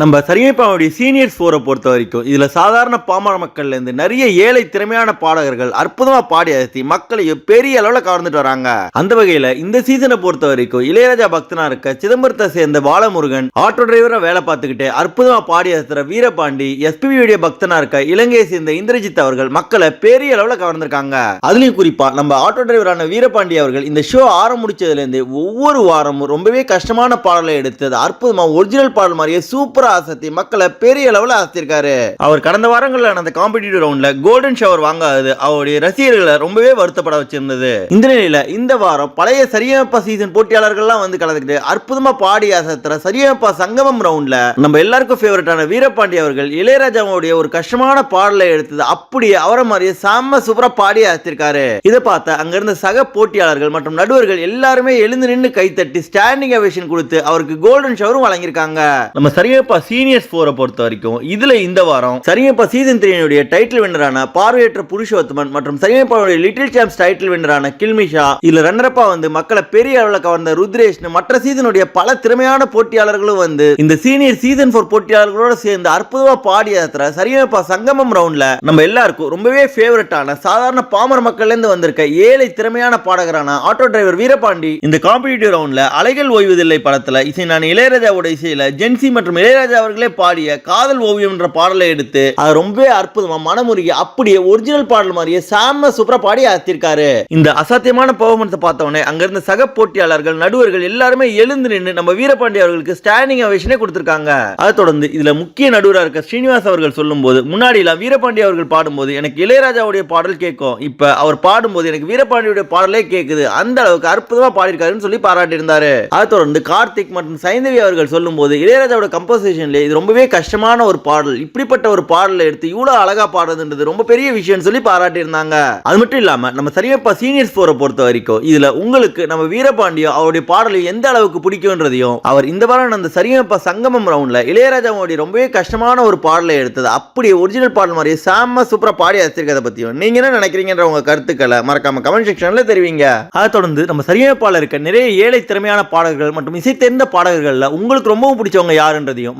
நம்ம சரியப்பாவுடைய சீனியர்ஸ் ஃபோரை பொறுத்த வரைக்கும் இதில் சாதாரண பாமர மக்கள்லேருந்து நிறைய ஏழை திறமையான பாடகர்கள் அற்புதமாக பாடி அசத்தி மக்களையும் பெரிய அளவில் கவர்ந்துட்டு வராங்க. அந்த வகையில் இந்த சீசனை பொறுத்த வரைக்கும் இளையராஜா பக்தனா இருக்க சிதம்பரத்தை சேர்ந்த பாலமுருகன் ஆட்டோ டிரைவரை வேலை பார்த்துக்கிட்டு அற்புதமாக பாடி அசத்துற வீரபாண்டி எஸ்பிபியுடைய பக்தனா இருக்க இலங்கையை சேர்ந்த இந்திரஜித் அவர்கள் மக்களை பெரிய அளவில் கவர்ந்திருக்காங்க. அதுலேயும் குறிப்பாக நம்ம ஆட்டோ டிரைவரான வீரபாண்டி அவர்கள் இந்த ஷோ ஆரம் முடிச்சதுலேருந்து ஒவ்வொரு வாரமும் ரொம்பவே கஷ்டமான பாடலை எடுத்து அது ஒரிஜினல் பாடல் மாதிரியே சூப்பர் சூப்பர் ஆசத்தி. மக்களை பெரிய அளவில் ஆசத்திருக்காரு. அவர் கடந்த வாரங்களில் நடந்த காம்படிட்டிவ் ரவுண்ட்ல கோல்டன் ஷவர் வாங்காதது அவருடைய ரசிகர்களை ரொம்பவே வருத்தப்பட வச்சிருந்தது. இந்த நிலையில இந்த வாரம் பழைய சரியமைப்பா சீசன் போட்டியாளர்கள்லாம் வந்து கலந்துக்கிட்டு அற்புதமா பாடி அசத்துற சரியமைப்பா சங்கமம் ரவுண்ட்ல நம்ம எல்லாருக்கும் ஃபேவரட்டான வீரபாண்டி அவர்கள் இளையராஜாவுடைய ஒரு கஷ்டமான பாடலை எடுத்தது அப்படியே அவரை மாதிரியே செம்ம சூப்பரா பாடி அசத்திருக்காரு. இதை பார்த்த அங்க இருந்த சக போட்டியாளர்கள் மற்றும் நடுவர்கள் எல்லாருமே எழுந்து நின்று கைத்தட்டி ஸ்டாண்டிங் அவேஷன் கொடுத்து அவருக்கு கோல்டன் ஷவரும் வழங்கியிருக்காங்க. நம்ம குறிப்பா சீனியர்ஸ் போரை பொறுத்த வரைக்கும் இதுல இந்த வாரம் சரியப்பா சீசன் த்ரீனுடைய டைட்டில் வின்னரான பார்வையற்ற புருஷோத்தமன் மற்றும் சரியப்பாவுடைய லிட்டில் சாம்ஸ் டைட்டில் வின்னரான கில்மிஷா இதுல ரன்னரப்பா வந்து மக்களை பெரிய அளவில் கவர்ந்த ருத்ரேஷ்னு மற்ற சீசனுடைய பல திறமையான போட்டியாளர்களும் வந்து இந்த சீனியர் சீசன் ஃபோர் போட்டியாளர்களோட சேர்ந்து அற்புதமா பாடி ஏத்துற சரியப்பா சங்கமம் ரவுண்ட்ல நம்ம எல்லாருக்கும் ரொம்பவே ஃபேவரட்டான சாதாரண பாமர மக்கள்ல இருந்து வந்திருக்க ஏழை திறமையான பாடகரான ஆட்டோ டிரைவர் வீரபாண்டி இந்த காம்படிட்டிவ் ரவுண்ட்ல அலைகள் ஓய்வதில்லை படத்துல இசை நான் இளையராஜாவோட இசையில ஜென்சி மற்றும் இளையராஜா அவர்களே பாடிய காதல் ஓவியம் என்ற பாடலை எடுத்து அது ரொம்ப அற்புதமா மனமுருகி அப்படியே ஒரிஜினல் பாடல் மாதிரியே சாம சூப்பரா பாடி ஆத்திருக்காரு இந்த அசாத்தியமான பர்ஃபார்மன்ஸை பார்த்தவொடனே அங்க இருந்த சக போட்டியாளர்கள் நடுவர்கள் எல்லாருமே எழுந்து நின்று நம்ம வீரபாண்டி அவர்களுக்கு ஸ்டாண்டிங் அவேஷனே கொடுத்திருக்காங்க. அதை தொடர்ந்து இதுல முக்கிய நடுவராக இருக்க ஸ்ரீனிவாஸ் அவர்கள் சொல்லும்போது முன்னாடி எல்லாம் வீரபாண்டி அவர்கள் பாடும்போது எனக்கு இளையராஜாவுடைய பாடல் கேட்கும். இப்ப அவர் பாடும்போது எனக்கு வீரபாண்டியுடைய பாடலே கேட்குது அந்த அளவுக்கு அற்புதமா பாடியிருக்காருன்னு சொல்லி பாராட்டியிருந்தாரு. அதை தொடர்ந்து கார்த்திக் மற்றும் சைந்தவி அவர்கள் சொல்லும்போது இளையராஜாவோட கம்போசிஷன்ல இது ரொம்பவே கஷ்டமான ஒரு பாடல். இப்படிப்பட்ட ஒரு பாடலை எடுத்து இவ்வளோ அழகா பாடுறதுன்றது ரொம்ப பெரிய விஷயம்னு சொல்லி பாராட்டியிருந்தாங்க. அது மட்டும் இல்லாமல் நம்ம சரியப்பா சீனியர்ஸ் போரை பொறுத்த வரைக்கும் இதில் உங்களுக்கு நம்ம வீரபாண்டியம் அவருடைய பாடலை எந்த அளவுக்கு பிடிக்கும்ன்றதையும் அவர் இந்த வாரம் அந்த சரியப்பா சங்கமம் ரவுண்டில் இளையராஜாவுடைய ரொம்பவே கஷ்டமான ஒரு பாடலை எடுத்தது. அப்படியே ஒரிஜினல் பாடல் மாதிரியே செம்ம சூப்பரா பாடி அரசிருக்கிறத பற்றியும் நீங்கள் என்ன நினைக்கிறீங்கன்ற உங்கள் கருத்துக்களை மறக்காம கமெண்ட் செக்ஷனில் தெரிவிங்க. அதை தொடர்ந்து நம்ம சரியமைப்பாளர் இருக்க நிறைய ஏழை திறமையான பாடகர்கள் மற்றும் இசை தெரிந்த பாடகர்கள்ல உங்களுக்கு ரொம்பவும் பிடிச்சவங்க யாருன்றதையும்